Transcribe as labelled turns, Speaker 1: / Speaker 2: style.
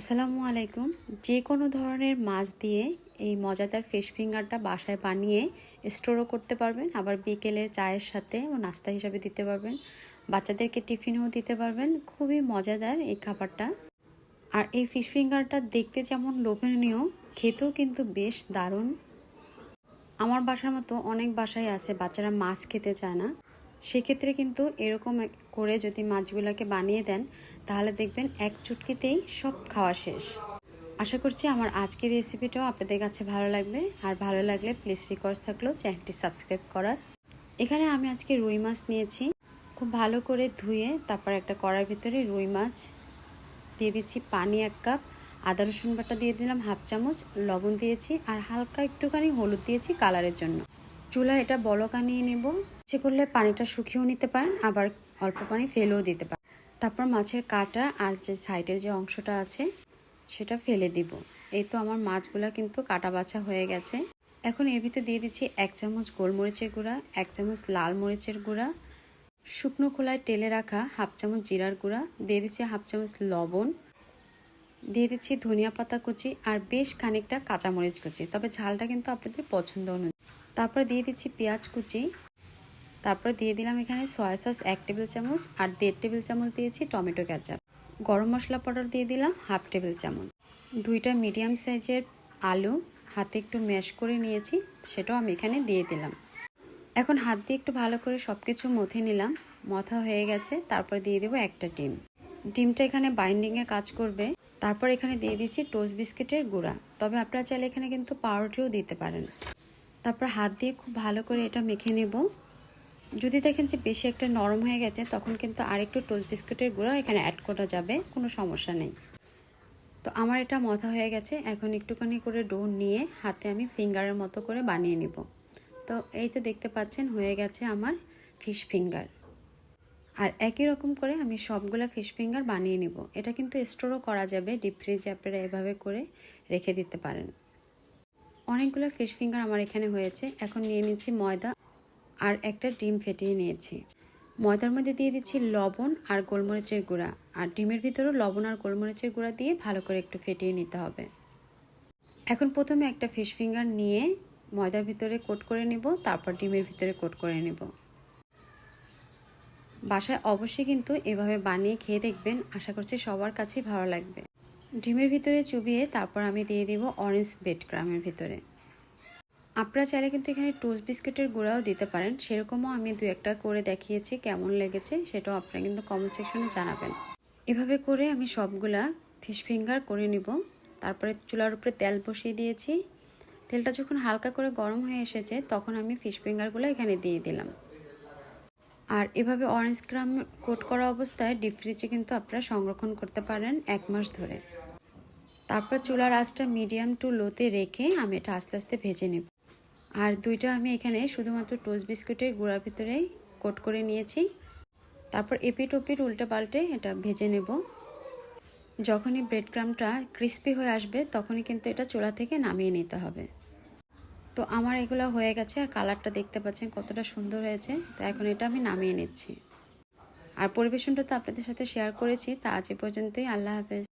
Speaker 1: আসসালামু আলাইকুম। যে কোনো ধরনের মাছ দিয়ে এই মজাদার ফিশ ফিঙ্গারটা বাসায় বানিয়ে স্টোরও করতে পারবেন। আবার বিকেলের চায়ের সাথে ও নাস্তা হিসাবে দিতে পারবেন। বাচ্চাদেরকে টিফিনেও দিতে পারবেন। খুবই মজাদার এই খাবারটা। আর এই ফিশ ফিঙ্গারটা দেখতে যেমন লোভনীয়, খেতেও কিন্তু বেশ দারুণ। আমার বাসার মতো অনেক বাসায় আছে, বাচ্চারা মাছ খেতে চায় না। সেক্ষেত্রে কিন্তু এরকম করে যদি মাছগুলোকে বানিয়ে দেন, তাহলে দেখবেন এক চুটকিতেই সব খাওয়া শেষ। আশা করছি আমার আজকের রেসিপিটাও আপনাদের কাছে ভালো লাগবে। আর ভালো লাগলে প্লিজ রিকোয়েস্ট থাকলেও চ্যানেলটি সাবস্ক্রাইব করার। এখানে আমি আজকে রুই মাছ নিয়েছি। খুব ভালো করে ধুয়ে তারপর একটা কড়ার ভিতরে রুই মাছ দিয়ে দিচ্ছি পানি এক কাপ। আদা, রসুন বাটা দিয়ে দিলাম হাফ চামচ, লবণ দিয়েছি আর হালকা একটুখানি হলুদ দিয়েছি কালারের জন্য। চুলা এটা বলকা নিয়ে নেব। ইচ্ছে করলে পানিটা শুকিয়েও নিতে পারেন, আবার অল্প পানি ফেলেও দিতে পারেন। তারপর মাছের কাটা আর যে সাইডের যে অংশটা আছে, সেটা ফেলে দিব। এই তো আমার মাছগুলো কিন্তু কাটা বাছা হয়ে গেছে। এখন এর ভিতরে দিয়ে দিচ্ছি এক চামচ গোলমরিচের গুঁড়া, এক চামচ লাল মরিচের গুঁড়া, শুকনো খোলায় টেলে রাখা হাফ চামচ জিরার গুঁড়া, দিয়ে দিচ্ছি হাফ চামচ লবণ, দিয়ে দিচ্ছি ধনিয়া পাতা কুচি আর বেশ খানিকটা কাঁচামরিচ কুচি। তবে ঝালটা কিন্তু আপনাদের পছন্দ অনুযায়ী। তারপরে দিয়ে দিচ্ছি পেঁয়াজ কুচি তারপরে দিয়ে দিলাম এখানে সয়া সস এক টেবিল চামচ আর দেড় টেবিল চামচ দিয়েছি টমেটো ক্যাচাপ গরম মশলা পাউডার দিয়ে দিলাম হাফ টেবিল চামচ। দুইটা মিডিয়াম সাইজের আলু হাতে একটু ম্যাশ করে নিয়েছি, সেটাও আমি এখানে দিয়ে দিলাম। এখন হাত দিয়ে একটু ভালো করে সব কিছু মথে নিলাম, মথা হয়ে গেছে, তারপর দিয়ে দেবো একটা ডিম। ডিমটা এখানে বাইন্ডিংয়ের কাজ করবে। তারপর এখানে দিয়ে দিচ্ছি টোস্ট বিস্কিটের গুঁড়া। তবে আপনারা চাইলে এখানে কিন্তু পাউরুটিও দিতে পারেন। তারপর হাত দিয়ে খুব ভালো করে এটা মেখে নেব। যদি দেখেন যে বেশি একটা নরম হয়ে গেছে, তখন কিন্তু আরেকটু টোস্ট বিস্কুটের গুঁড়ো এখানে অ্যাড করা যাবে, কোনো সমস্যা নেই। তো আমার এটা মথা হয়ে গেছে, এখন একটুখানি করে ডো নিয়ে হাতে আমি ফিঙ্গারের মতো করে বানিয়ে নিব। তো এই তো দেখতে পাচ্ছেন, হয়ে গেছে আমার ফিশ ফিঙ্গার আর একই রকম করে আমি সবগুলা ফিশ ফিঙ্গার বানিয়ে নিব। এটা কিন্তু স্টোরও করা যাবে ডিপ ফ্রিজে আপনারা এভাবে করে রেখে দিতে পারেন। অনেকগুলো ফিশ ফিঙ্গার আমার এখানে হয়েছে, এখন নিয়ে নিচ্ছি ময়দা। আর একটা ডিম ফেটিয়ে নিয়েছি। ময়দার মধ্যে দিয়ে দিচ্ছি লবণ আর গোলমরিচের গুঁড়া। আর ডিমের ভিতরেও লবণ আর গোলমরিচের গুঁড়া দিয়ে ভালো করে একটু ফেটিয়ে নিতে হবে। এখন প্রথমে একটা ফিশ ফিঙ্গার নিয়ে ময়দার ভিতরে কোট করে নেব, তারপর ডিমের ভিতরে কোট করে নেব। বাসায় অবশ্যই কিন্তু এভাবে বানিয়ে খেয়ে দেখবেন। আশা করছি সবার কাছেই ভালো লাগবে। ডিমের ভিতরে চুবিয়ে তারপর আমি দিয়ে দিব অরেঞ্জ বেড ক্রামের ভিতরে। আপনারা চাইলে কিন্তু এখানে টোস্ট বিস্কিটের গুঁড়াও দিতে পারেন। সেরকমও আমি দু একটা করে দেখিয়েছি, কেমন লেগেছে সেটাও আপনারা কিন্তু কমেন্ট সেকশনে জানাবেন। এভাবে করে আমি সবগুলা ফিশ ফিঙ্গার করে নিব। তারপরে চুলার উপরে তেল বসিয়ে দিয়েছি। তেলটা যখন হালকা করে গরম হয়ে এসেছে, তখন আমি ফিশ ফিঙ্গারগুলো এখানে দিয়ে দিলাম। আর এভাবে অরেঞ্জ ক্রাম কোট করা অবস্থায় ডিপ ফ্রিজে কিন্তু আপনারা সংরক্ষণ করতে পারেন এক মাস ধরে। তারপর চুলার আঁচটা মিডিয়াম টু লোতে রেখে আমি এটা আস্তে আস্তে ভেজে নেব। আর দুইটা আমি এখানে শুধুমাত্র টোস্ট বিস্কুটের গুঁড়ার ভিতরেই কোট করে নিয়েছি। তারপর এপিট ওপিট উল্টে পাল্টে এটা ভেজে নেব। যখনই ব্রেড ক্রামটা ক্রিস্পি হয়ে আসবে, তখনই কিন্তু এটা চোলা থেকে নামিয়ে নিতে হবে। তো আমার এগুলো হয়ে গেছে আর কালারটা দেখতে পাচ্ছেন কতটা সুন্দর হয়েছে। তো এখন এটা আমি নামিয়ে নিচ্ছি। আর পরিবেশনটা তো আপনাদের সাথে শেয়ার করেছি। তা আজ পর্যন্তই। আল্লাহ হাফেজ।